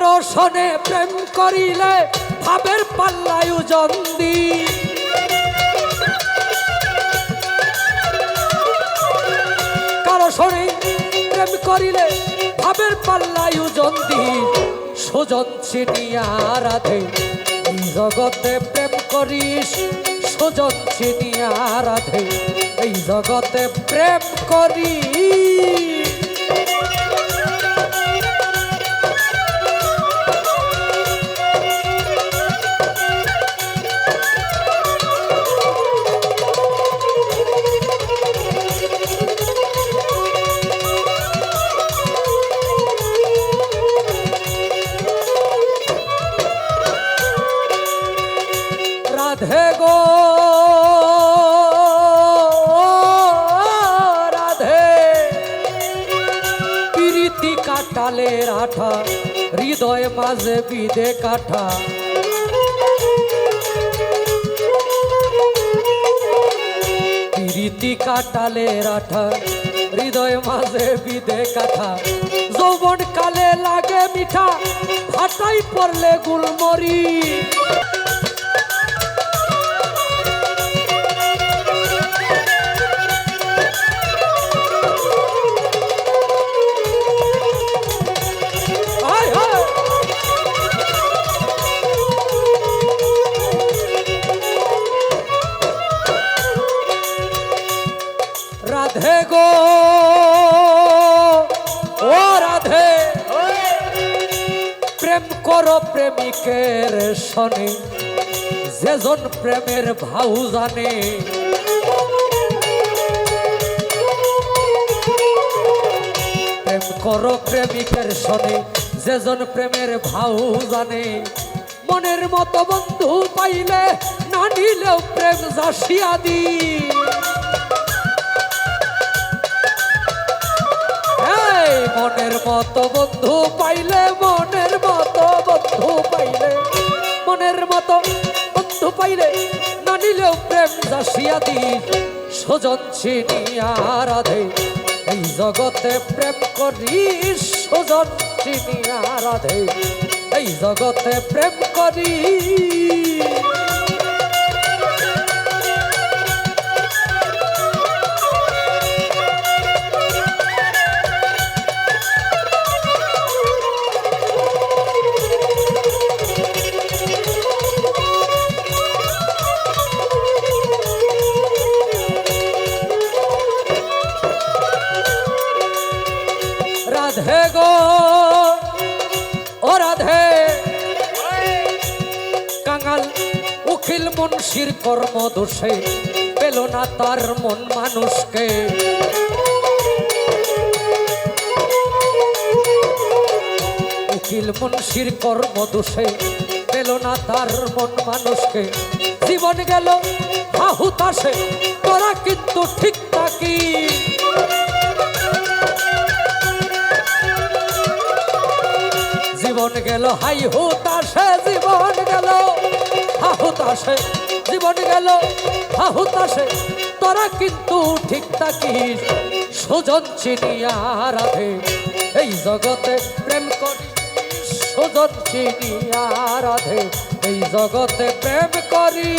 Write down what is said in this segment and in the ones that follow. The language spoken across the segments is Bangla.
কারও শোনে প্রেম করিলে ভাবের পাল্লায় জন্দি কারও শোনে প্রেম করিলে ভাবের পাল্লায় জন্দি সুজন চিনিয়া রাধে জগতে প্রেম করিস? সুজন চিনিয়া রাধে, এই জগতে প্রেম করিস? আঠা হৃদয় মাঝে বিদে কাঠা। রীতি কাটালে রাঠা, হৃদয় মাঝে বিদে কাঠা। যৌবন কালে লাগে মিঠা হাটাই পড়লে গুলমরি গো। ও রাধে। প্রেম করো প্রেমিকের শনি, যেজন প্রেমের ভাউ জানে। প্রেম করো প্রেমিকের শনি, যেজন প্রেমের ভাউ জানে। মনের মতো বন্ধু পাইলে না নিলেও প্রেম জাসিয়া দি মনের মতো বন্ধু পাইলে, মনের মতো বন্ধু পাইলে, মনের মতো বন্ধু পাইলে না নিলেও প্রেম দাসিয়া দি সজন চিনিয়া রাধে। এই জগতে প্রেম করি সজন চিনিয়া রাধে। এই জগতে প্রেম করি। রাধে গো, ও রাধে। কাঙাল উকিল মুন্সির কর্ম দোষে পেল না তার মন মানুষকে। উকিল মুন্সির কর্ম দোষে পেল না তার মন মানুষকে। জীবন গেল হাহুতাসে তোরা কিন্তু ঠিক থাকি। জীবন গেল, হাই হুতাশে জীবন গেল। হা হুতাশে জীবন গেল, হা হুতাশে তোরা কিন্তু ঠিক থাকিস, সুজন চিনিয়া রাধে। এই জগতে প্রেম করি সুজন চিনিয়া রাধে। এই জগতে প্রেম করি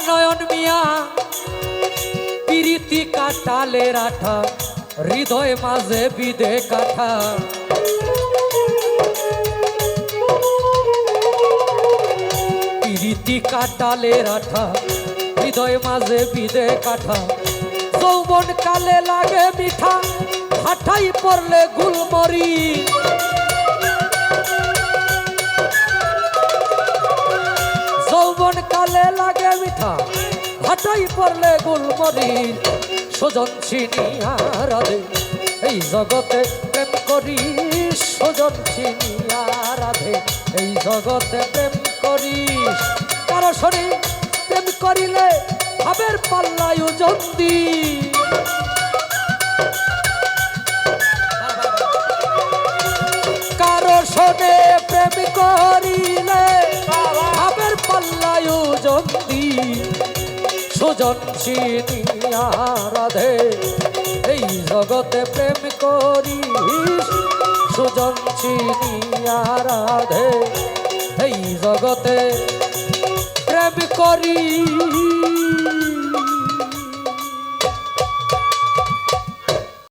অনয়ন মিয়া। পিরিতি কাটালে রাঠা হৃদয় মাঝে বিদে কাঠা। পিরিতি কাটালে রাঠা হৃদয় মাঝে বিদে কাঠা। যৌবন কালে লাগে মিঠা, হাঠাই পড়লে গুলমরি। যৌবন কালে লাগে মিঠা হাটাই পড়লে গুলমরি সুজন চিনিয়া রাধে এই জগতে প্রেম করি, সুজন চিনিয়ারে এই জগতে প্রেম করি, কারও শরীর প্রেম করিলে ভাবের পাল্লায় জন্দি সুজন চিনিয়া রাধে। এই জগতে প্রেম করি সুজন চিনিয়া রাধে। এই জগতে প্রেম করিস।